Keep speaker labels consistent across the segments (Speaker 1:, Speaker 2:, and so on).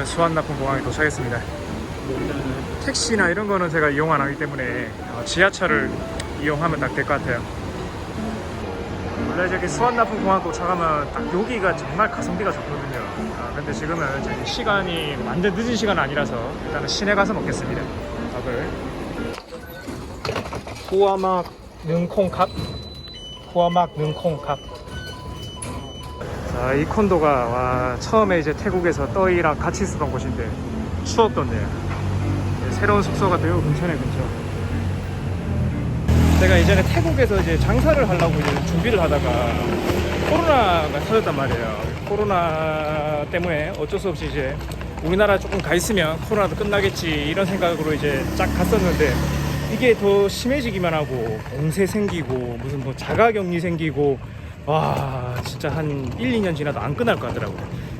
Speaker 1: 지금은 수완나품 공항에 도착했습니다. 택시나 이런 거는 제가 이용 안 하기 때문에 어, 지하철을 이용하면 딱 될 것 같아요. 원래 저기 수완나품 공항 도착하면 딱 여기가 정말 가성비가 좋거든요. 아, 근데 지금은 저기 시간이 완전 늦은 시간은 아니라서 일단은 시내 가서 먹겠습니다. 밥을. 후아막 능콩캅 후아막 능콩캅 자, 이 콘도가 와, 처음에 이제 태국에서 떠이랑 같이 쓰던 곳인데 추웠던데요. 네, 새로운 숙소가 매우 근처네 근처. 제가 예전에 태국에서 이제 장사를 하려고 이제 준비를 하다가 코로나가 터졌단 말이에요. 코로나 때문에 어쩔 수 없이 이제 우리나라 조금 가 있으면 코로나도 끝나겠지 이런 생각으로 이제 쫙 갔었는데 이게 더 심해지기만 하고 봉쇄 생기고 무슨 뭐 자가격리 생기고 와 진짜 한 1, 2년 지나도 안 끝날 것 같더라고요.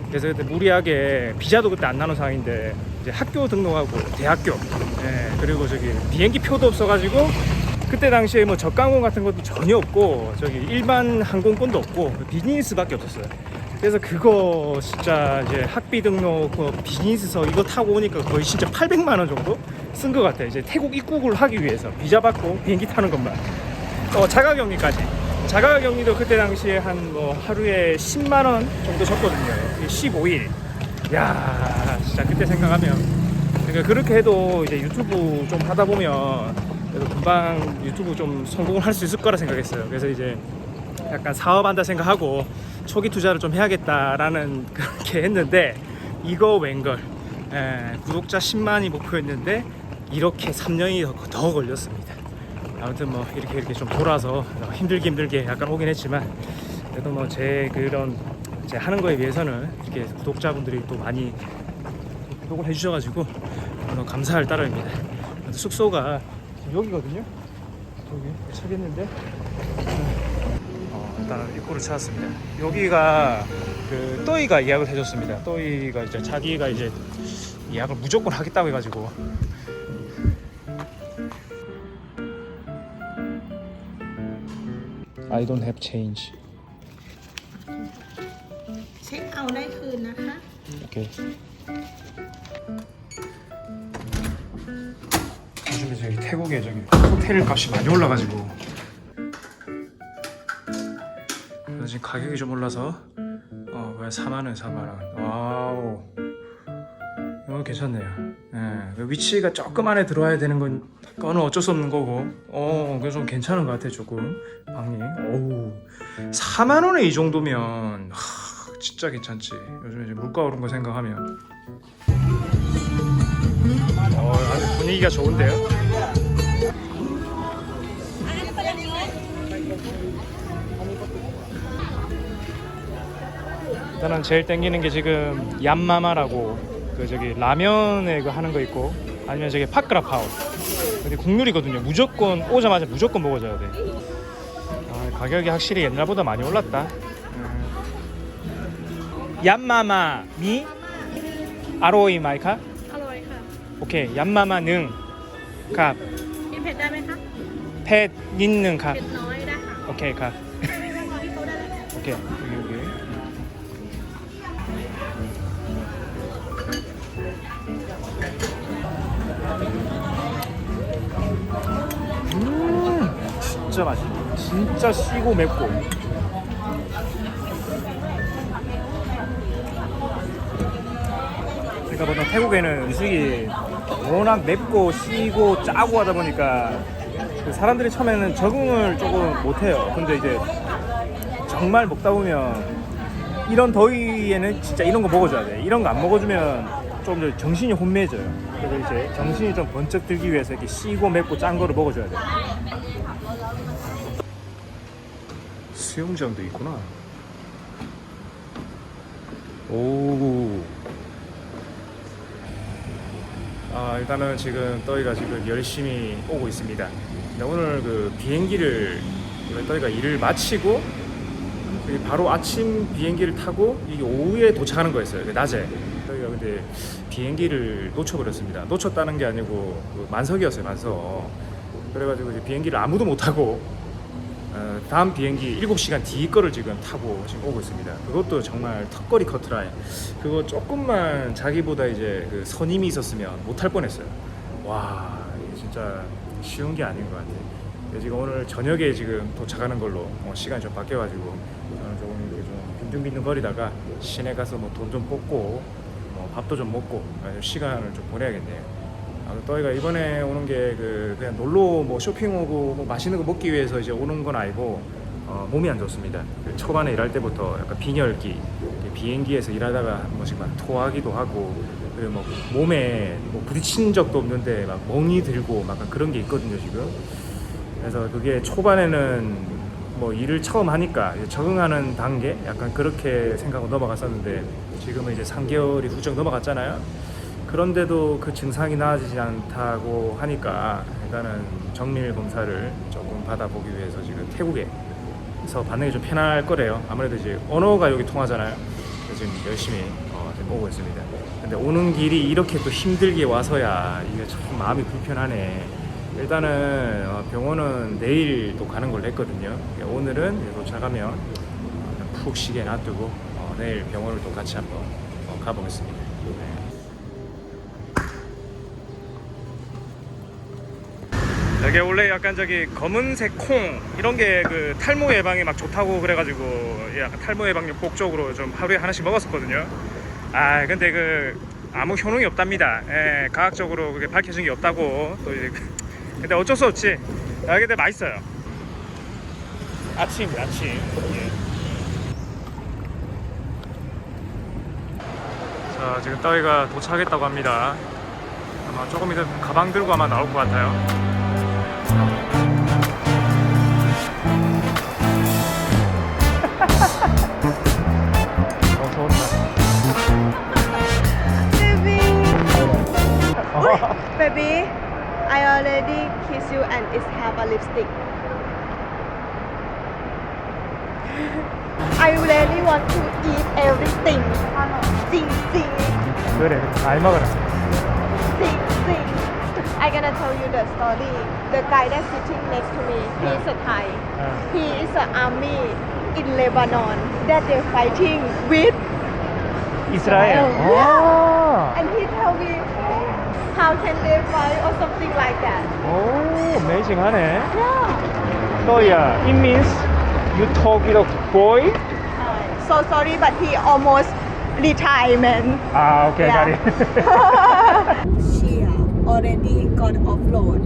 Speaker 1: 그래서 그때 무리하게 비자도 그때 안 나눈 상황인데 이제 학교 등록하고 대학교 예, 그리고 저기 비행기 표도 없어가지고 그때 당시에 뭐 저가항공 같은 것도 전혀 없고 저기 일반 항공권도 없고 비즈니스밖에 없었어요. 그래서 그거 진짜 이제 학비 등록 그 비즈니스석 이거 타고 오니까 거의 진짜 800만 원 정도 쓴 것 같아요. 이제 태국 입국을 하기 위해서 비자 받고 비행기 타는 것만. 어 자가격리까지. 자가 격리도 그때 당시에 한 뭐 하루에 10만 원 정도 줬거든요. 15일. 야 진짜 그때 생각하면 그러니까 그렇게 해도 이제 유튜브 좀 하다 보면 그래도 금방 유튜브 좀 성공을 할 수 있을 거라 생각했어요. 그래서 이제 약간 사업한다 생각하고 초기 투자를 좀 해야겠다라는 그렇게 했는데 이거 웬걸 에, 구독자 10만이 목표였는데 이렇게 3년이 더, 더 걸렸습니다. 아무튼 뭐 이렇게 이렇게 좀 돌아서 어, 힘들게 힘들게 약간 오긴 했지만 그래도 뭐 제 그런 제 하는 거에 비해서는 이렇게 구독자분들이 또 많이 구독을 해주셔가지고 너무 감사할 따름입니다. 숙소가 여기거든요. 여기 찾겠는데 어, 일단 입구를 찾았습니다. 여기가 그 또이가 예약을 해줬습니다. 또이가 이제 자기가 이제 예약을 무조건 하겠다고 해가지고 I don't have change.
Speaker 2: เช็คเอาท์ได้คืนนะคะ
Speaker 1: 오케이. 요즘에 저기 태국에 저기 호텔 값이 많이 올라가지고 그래서 지금 가격이 좀 올라서 어 그냥 4만 원, 4만 원. 와우. 이거 괜찮네요. 예, 그 위치가 조금 안에 들어와야 되는 건 거는 어쩔 수 없는 거고, 어, 그래서 좀 괜찮은 것 같아 조금 방이. 오우, 4만 원에 이 정도면 하, 진짜 괜찮지. 요즘에 이제 물가 오른 거 생각하면. 어, 아주 분위기가 좋은데요. 일단은 제일 땡기는 게 지금 얌마마라고 그 저기 라면에 그 하는 거 있고 아니면 저기 파크라파오 근데 국룰이거든요 무조건 오자마자 무조건 먹어줘야 돼 아, 가격이 확실히 옛날보다 많이 올랐다 음. 얌마마 미 아로이 마이카
Speaker 2: อร่อยค่ะ
Speaker 1: 오케이 얌마마 능캅
Speaker 2: กินเผ็ดได้ไหมคะ
Speaker 1: 펫 있는 캅
Speaker 2: เผ็ดน้อยได้ค่ะ
Speaker 1: 오케이 캅
Speaker 2: ที่เขาได้เลย
Speaker 1: 오케이 진짜 맛있네 진짜 시고 맵고 그러니까 보통 태국에는 음식이 워낙 맵고 시고 짜고 하다 보니까 그 사람들이 처음에는 적응을 조금 못해요 근데 이제 정말 먹다 보면 이런 더위에는 진짜 이런 거 먹어줘야 돼. 이런 거 안 먹어주면 좀 정신이 혼미해져요. 그래서 이제 정신이 좀 번쩍 들기 위해서 이렇게 시고 맵고 짠 거를 먹어줘야 돼. 수영장도 있구나. 오. 아 일단은 지금 떠이가 지금 열심히 오고 있습니다. 오늘 그 비행기를 떠이가 일을 마치고 바로 아침 비행기를 타고 이게 오후에 도착하는 거였어요. 그 낮에. 저희가 근데 비행기를 놓쳐버렸습니다. 놓쳤다는 게 아니고 그 만석이었어요. 만석. 그래가지고 이제 비행기를 아무도 못 타고 에, 어, 다음 비행기 7시간 뒤 거를 지금 타고 지금 오고 있습니다. 그것도 정말 턱걸이 커트라인. 그거 조금만 자기보다 이제 그 선임이 있었으면 못할 뻔했어요. 와, 진짜 쉬운 게 아닌 것 같아요. 지금 오늘 저녁에 지금 도착하는 걸로 어, 시간이 좀 바뀌어가지고 저는 조금 이렇게 좀 빈둥빈둥 거리다가 시내 가서 뭐 돈 좀 뽑고 뭐 밥도 좀 먹고 시간을 좀 보내야겠네요. 아, 또이가 이번에 오는 게 그 그냥 놀러 뭐 쇼핑 오고 뭐 맛있는 거 먹기 위해서 이제 오는 건 아니고 어, 몸이 안 좋습니다. 그 초반에 일할 때부터 약간 빈혈기, 비행기에서 일하다가 한 번씩 막 토하기도 하고 그리고 뭐 몸에 뭐 부딪힌 적도 없는데 막 멍이 들고 막 그런 게 있거든요 지금. 그래서 그게 초반에는 뭐 일을 처음 하니까 적응하는 단계 약간 그렇게 생각하고 넘어갔었는데 지금은 이제 3개월이 훌쩍 넘어갔잖아요. 그런데도 그 증상이 나아지지 않다고 하니까 일단은 정밀 검사를 조금 받아보기 위해서 지금 태국에서 게좀 편할 거래요. 아무래도 이제 언어가 여기 통하잖아요. 지금 열심히 어, 지금 오고 있습니다. 근데 오는 길이 이렇게 또 힘들게 와서야 이게 참 마음이 불편하네. 일단은 어, 병원은 내일 또 가는 걸로 했거든요. 그러니까 오늘은 도착하면 어, 푹 쉬게 놔두고 어, 내일 병원을 또 같이 한번 어, 가보겠습니다. 이게 원래 약간 저기 검은색 콩 이런 게 그 탈모 예방에 막 좋다고 그래가지고 약간 탈모 예방용 목적으로 좀 하루에 하나씩 먹었었거든요. 아 근데 그 아무 효능이 없답니다. 예, 과학적으로 그게 밝혀진 게 없다고 또 이제 그- 근데 어쩔 수 없지. 아 근데 맛있어요. 아침 아침. 예. 자 지금 따위가 도착했다고 합니다. 아마 조금 이따 가방 들고 아마 나올 것 같아요.
Speaker 3: want to eat everything. Sing, sing,
Speaker 1: 그래 잘 먹어라.
Speaker 3: sing, sing. I'm gonna tell you the story. The guy that's sitting next to me, he's a Thai.
Speaker 1: 어.
Speaker 3: He is an army in Lebanon that they're fighting with
Speaker 1: 이스라엘.
Speaker 3: Yeah.
Speaker 1: 와.
Speaker 3: And he tell me how can they fight or something like that.
Speaker 1: 오, amazing하네.
Speaker 3: Yeah.
Speaker 1: 또야, it means you talk with a boy?
Speaker 3: so sorry, but he almost retirement.
Speaker 1: Ah, okay,
Speaker 3: yeah.
Speaker 1: got it.
Speaker 3: she uh, already got offload,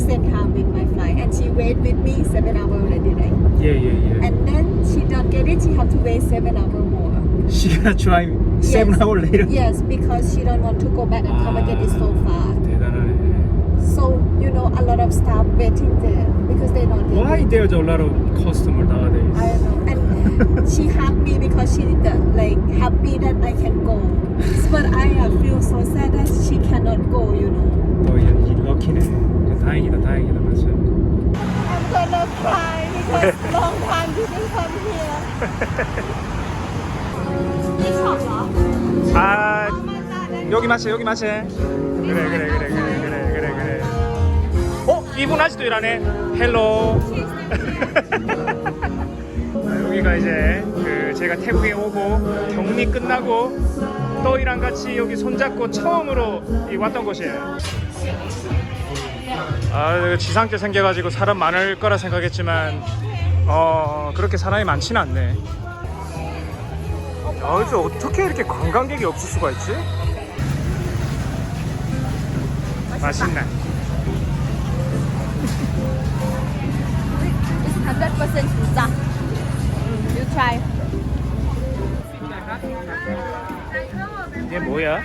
Speaker 3: same time with my flight, and she wait with me seven hour already, right?
Speaker 1: Yeah, yeah, yeah.
Speaker 3: And then she don't get it, she have to wait seven hour more.
Speaker 1: She gonna try seven
Speaker 3: yes.
Speaker 1: hour later.
Speaker 3: Yes, because she don't want to go back and ah, come again. It's so
Speaker 1: ah, far.
Speaker 3: So you know, a lot of staff waiting there because they don't.
Speaker 1: Why there's a lot of customer nowadays?
Speaker 3: I she hugged me because she that, like happy that I can go. But I uh, feel so sad that she cannot go. You know.
Speaker 1: 너 이- 이 럭키네. 그래, 다행이다, 다행이다, 맞아요.
Speaker 3: I'm gonna cry because long time didn't come here. 이
Speaker 1: 샵아.
Speaker 3: 아
Speaker 1: 여기 마셔, 여기 마셔. 그래, 그래, 그래, 그래, 그래, 그래, 그래. 어, 이분 아직도 일하네. 헬로. 자, 여기가 이제 그 제가 태국에 오고 격리 끝나고 또이랑 같이 여기 손잡고 처음으로 이 왔던 곳이에요. 아, 여기 지상길 생겨가지고 사람 많을 거라 생각했지만 어 그렇게 사람이 많지는 않네. 야, 그래서 어떻게 이렇게 관광객이 없을 수가 있지? 맛있네.
Speaker 3: It's 100% 진짜. You try.
Speaker 1: 이게 뭐야?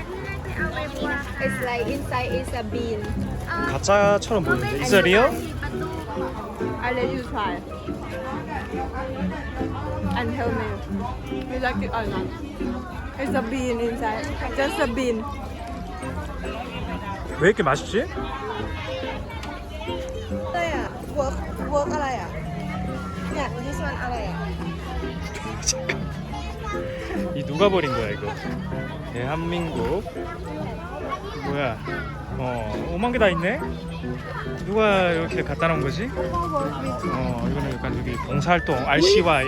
Speaker 3: It's like inside is a bean.
Speaker 1: 가짜처럼 보이는데. Is it real?
Speaker 3: I let you try. And tell me. You like it or not? It's a bean inside. Just a bean.
Speaker 1: 왜 이렇게 맛있지?
Speaker 3: อะไรอ่ะ work work อะไรอ่ะเนี่ย this one อะไรอ่ะ
Speaker 1: 이 누가 버린 거야 이거? 대한민국 뭐야? 어 5만 개 다 있네? 누가 이렇게 갖다 놓은 거지? 어 이거는 약간 여기 봉사활동 RCY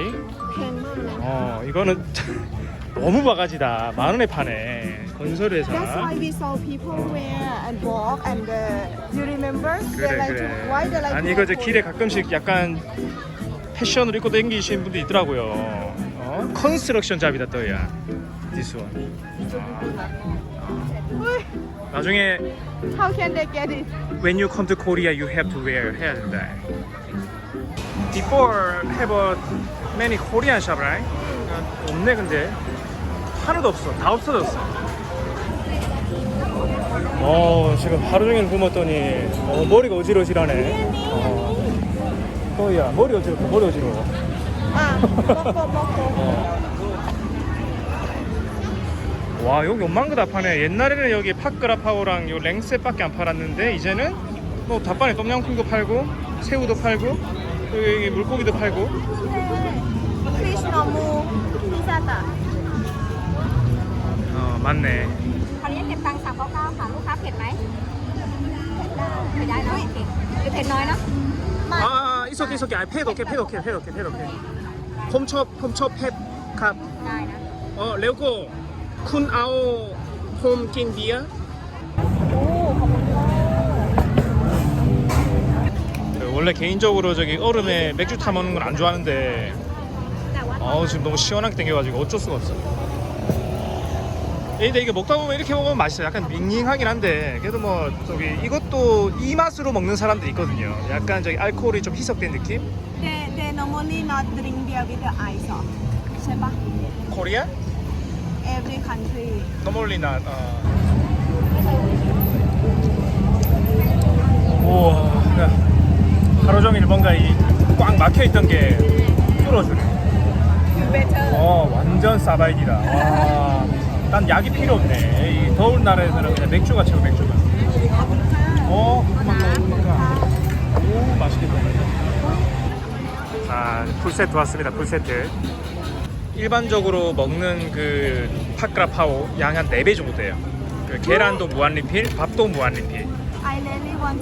Speaker 1: 어 이거는 너무 바가지다 만 원에 파네 건설회사
Speaker 3: That's why we saw people wear and walk and uh, you remember? they
Speaker 1: 그래
Speaker 3: like to, why they
Speaker 1: 그래
Speaker 3: like
Speaker 1: 아니 이거 이제 길에 가끔씩 약간 패션으로 입고 다니시는 분도 있더라고요 어? 컨스트럭션 잡이다 또야 디스원 나중에
Speaker 3: How can they get it?
Speaker 1: when you come to Korea you have to wear 해야 된다 Before have a many Korean shop right? 어, 없네 근데 하나도 없어 다 없어졌어 어 지금 하루 종일 굶었더니 어, 머리가 어지러지라네 어. 또야 머리 어지럽다 머리 어지러워
Speaker 3: Ah, moko moko.
Speaker 1: 와 여기 엄만 거다 파네 옛날에는 여기 파크라파오랑 요 랭셋밖에 안 팔았는데 이제는 뭐 닭발에 똠양꿍도 팔고 새우도 팔고 또 여기 물고기도 팔고
Speaker 3: Fish normal. Pizza ta.
Speaker 1: 어 맞네
Speaker 2: ขออนุญาตเก็บตังค์สามเก้าเก้าค่ะลูกค้าเผ็ดไหมเผ็ดได้เนาะโอเคหรือเผ็ดน้อยเนาะ
Speaker 1: 아 이소게 이소게 아 팻 오케이 팻 오케이 팻 오케이 팻 오케이 폼첩 폼첩 팻캅
Speaker 2: ได้นะ
Speaker 1: 어 레오고 쿤 아오 홈 낑디야 원래 개인적으로 저기 얼음에 맥주 타 먹는 건 안 좋아하는데
Speaker 2: แต่ว่า
Speaker 1: 아우 지금 너무 시원하게 땡겨가지고 어쩔 수가 없어. 예, 근데 이게 먹다 보면 이렇게 먹으면 맛있어. 약간 밍밍하긴 한데 그래도 뭐 저기 이것도 이 맛으로 먹는 사람도 있거든요. 약간 저기 알코올이 좀 희석된 느낌?
Speaker 3: They they normally not drink beer with the ice. Oh. ใช่ปะ
Speaker 1: 코리아?
Speaker 3: Every country.
Speaker 1: Normally not. 어. 우와, 그러니까 하루 종일 뭔가 이 꽉 막혀 있던 게 뚫어주네.
Speaker 3: You better.
Speaker 1: 어 완전 싸바이기다 와, 난 약이 필요 없네 이 더운 날에서는 그냥 맥주가 최고 맥주가 어 그만큼 오 맛있겠다 자 풀세트 왔습니다 풀세트. 일반적으로 먹는 그 파크라파오 양한 4배 정도 돼요. 그 계란도 무한 리필 밥도 무한 리필.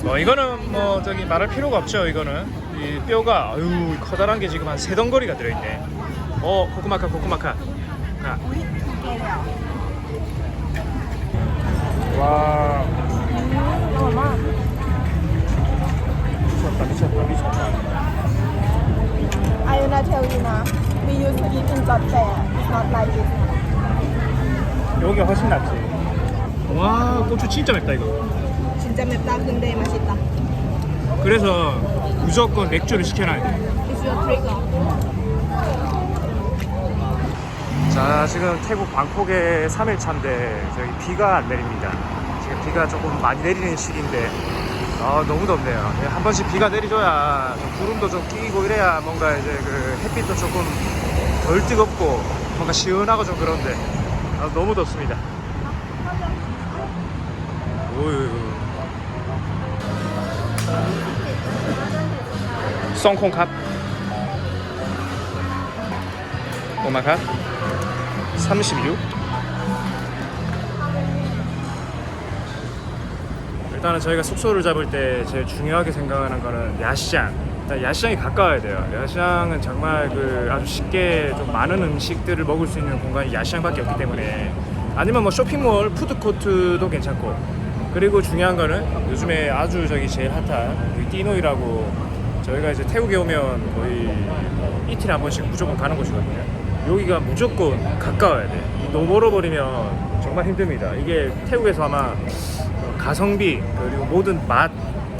Speaker 1: 뭐 이거는 뭐 저기 말할 필요가 없죠 이거는. 이 뼈가 아유 커다란 게 지금 한세 덩거리가 들어있네. 어 코코마카 자,
Speaker 3: Together.
Speaker 1: 와. 미쳤다 미쳤다 미쳤다
Speaker 3: I wanna tell you now. We used to eat in Job Fair. It's not like this.
Speaker 1: 여기가 훨씬 낫지 와 고추 진짜 맵다 이거
Speaker 3: 진짜 맵다. 근데 맛있다.
Speaker 1: 그래서 무조건 맥주를 시켜놔야 돼
Speaker 3: It's your trigger.
Speaker 1: 자 지금 태국 방콕의 3일차인데 저기 비가 안 내립니다 지금 비가 조금 많이 내리는 시기인데 아 너무 덥네요. 예, 한 번씩 비가 내려줘야 좀 구름도 좀 끼고 이래야 뭔가 이제 그 햇빛도 조금 덜 뜨겁고 뭔가 시원하고 좀 그런데. 아, 너무 덥습니다. 오유 썽콩캅 오마캅 36 일단은 저희가 숙소를 잡을 때 제일 중요하게 생각하는 거는 야시장 야시장이 가까워야 돼요 야시장은 정말 그 아주 쉽게 좀 많은 음식들을 먹을 수 있는 공간이 야시장밖에 없기 때문에 아니면 뭐 쇼핑몰 푸드코트도 괜찮고 그리고 중요한 거는 요즘에 아주 저기 제일 핫한 그 띠노이라고 저희가 이제 태국에 오면 거의 이틀에 한 번씩 무조건 가는 곳이거든요. 여기가 무조건 가까워야 돼. 너무 멀어 버리면 정말 힘듭니다. 이게 태국에서 아마 어, 가성비 그리고 모든 맛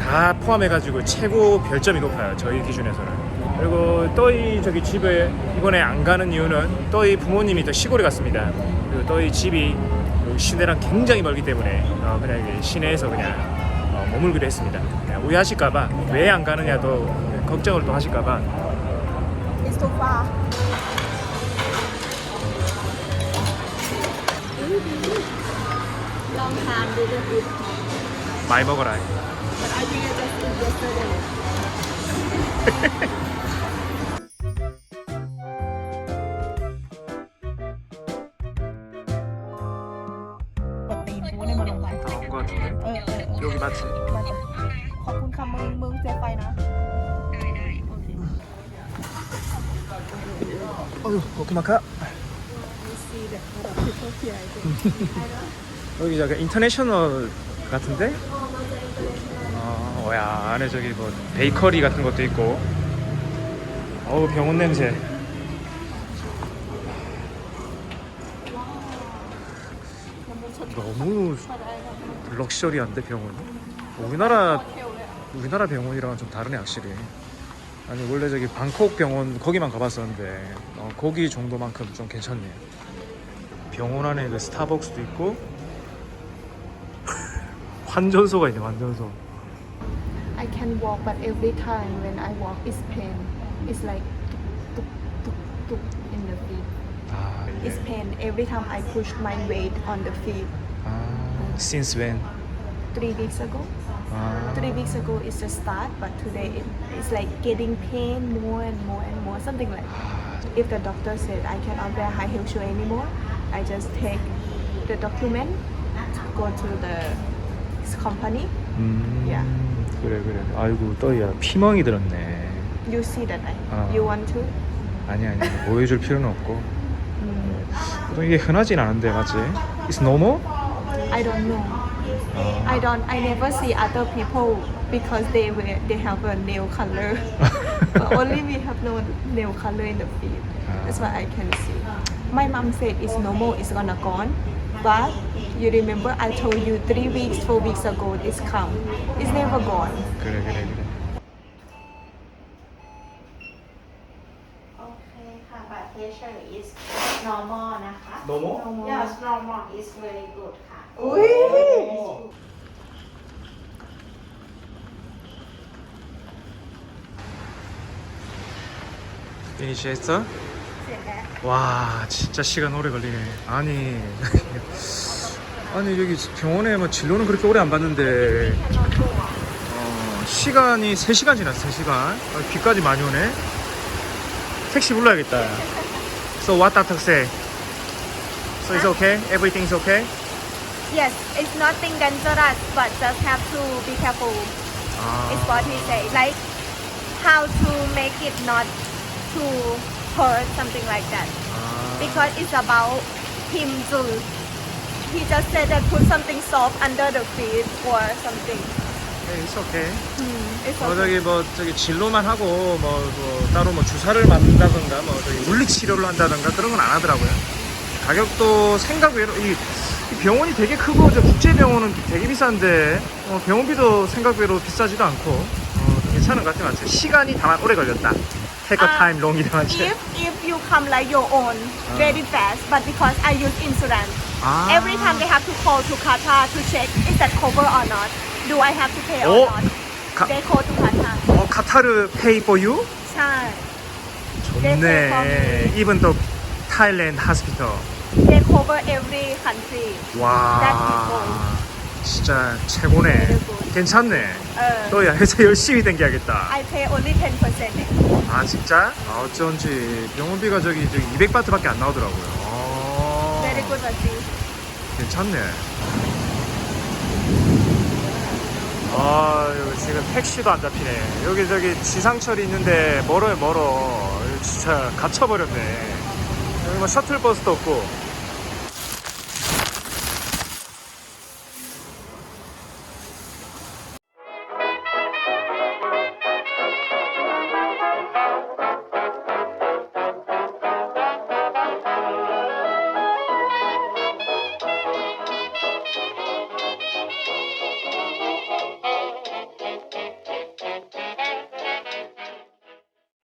Speaker 1: 다 포함해가지고 최고 별점이 높아요. 저희 기준에서는. 그리고 떠이 저기 집에 이번에 안 가는 이유는 떠이 부모님이 또 시골에 갔습니다. 그리고 떠이 집이 시내랑 굉장히 멀기 때문에 어, 그냥 시내에서 그냥 어, 머물기로 했습니다. 오해하실까봐 왜 안 가느냐도 걱정을 또 하실까봐
Speaker 3: It's too far.
Speaker 2: ลองทา
Speaker 3: นดูเป็นอิท
Speaker 1: 많이 먹어 라.
Speaker 3: but I think I just eat yesterday
Speaker 1: 다온
Speaker 3: 거 같은 데. 여기 맞 지? ขอบคุณค่ะมึงมึงเจไปนะ
Speaker 1: 어 휴, 어떻게 막 아?
Speaker 3: มีซีแบบระดับที่เขาเขียน
Speaker 1: 여기 약간 인터내셔널 같은데? 어, 야 안에 저기 뭐 베이커리 같은 것도 있고 어우 병원 냄새 너무 럭셔리한데 병원 우리나라 우리나라 병원이랑은 좀 다르네 확실히 아니 원래 저기 방콕 병원 거기만 가봤었는데 어, 거기 정도만큼 좀 괜찮네. 병원 안에 그 스타벅스도 있고 환전소가 있네 환전소.
Speaker 3: I can walk but every time when I walk it's pain it's like tuk tuk tuk in the feet
Speaker 1: 아
Speaker 3: it's
Speaker 1: 이게
Speaker 3: pain every time I push my weight on the feet
Speaker 1: 아 since when?
Speaker 3: three weeks ago
Speaker 1: 아
Speaker 3: three weeks ago is the start but today it, it's like getting pain more and more and more something like that if the doctor said I cannot wear high heel shoe anymore I just take the document go to the company
Speaker 1: 음
Speaker 3: 야.
Speaker 1: 그래 그래. 아이고 떠이야 피멍이 들었네.
Speaker 3: you see that I,
Speaker 1: 아.
Speaker 3: you want to
Speaker 1: 아니 아니 보여줄 필요는 없고.
Speaker 3: 음,
Speaker 1: 보통 이게 흔하진 않은데 맞지? It's normal?
Speaker 3: I don't know
Speaker 1: 아.
Speaker 3: I don't I never see other people because they wear they have a nail color but only we have no nail color in the feet that's what I can see my mom said it's normal it's gonna gone but you remember I told you three weeks four weeks ago it's come it's never gone
Speaker 1: 그래 그래 그래.
Speaker 2: โอเคค่ะ but pressure is normal นะคะ
Speaker 1: Normal?
Speaker 2: yes normal is very good ค่ะ
Speaker 1: 피니시 했어?
Speaker 2: เสร็จแล้ว
Speaker 1: 와 진짜 시간 오래 걸리네 아니 아니 여기 병원에 뭐 진료는 그렇게 오래 안 받는데 어, 시간이 3시간 지났어 3시간 아, 비까지 많이 오네 택시 불러야겠다 So what doctor say? So it's okay? Everything's okay?
Speaker 2: yes it's nothing dangerous but just have to be careful
Speaker 1: 아,
Speaker 2: is what he say like how to make it not to hurt something like that
Speaker 1: 아,
Speaker 2: because it's about him to he just said that put something soft under the feet or something
Speaker 1: hey, it's okay
Speaker 2: hmm, it's
Speaker 1: 뭐
Speaker 2: okay.
Speaker 1: 저기 뭐 저기 진로만 하고 뭐, 뭐 따로 뭐 주사를 맞는다던가 뭐 저기 물리 치료를 한다던가 그런 건 안 하더라고요. 가격도 생각 외로 이, 이 병원이 되게 크고 저 국제 병원은 되게 비싼데 어, 병원비도 생각 외로 비싸지도 않고 어, 괜찮은 것 같아 맞지? 시간이 다만 오래 걸렸다. Take a
Speaker 2: 아,
Speaker 1: time long이라 맞지?
Speaker 2: if if you come like your own very fast but because I use insurance
Speaker 1: 아.
Speaker 2: every time they have to call to Qatar to check is that cover or not do I have to pay or
Speaker 1: 어?
Speaker 2: not
Speaker 1: 가,
Speaker 2: they call to Qatar
Speaker 1: 어 카타르 pay for you?
Speaker 2: ใช่
Speaker 1: 좋네. Even the Thailand hospital.
Speaker 2: they cover every country
Speaker 1: 와. 진짜 최고네. 괜찮네.
Speaker 2: เออ
Speaker 1: 너야 회사 열심히 댕겨야겠다.
Speaker 2: I pay only 10%
Speaker 1: 아 진짜? 아 어쩐지 병원비가 저기 저기 200바트밖에 안 나오더라고요. 어,
Speaker 2: very good 맞지
Speaker 1: 괜찮네. 아 여기 지금 택시도 안 잡히네. 여기 저기 지상철이 있는데 멀어요 멀어. 진짜 갇혀버렸네. 여기 뭐 셔틀버스도 없고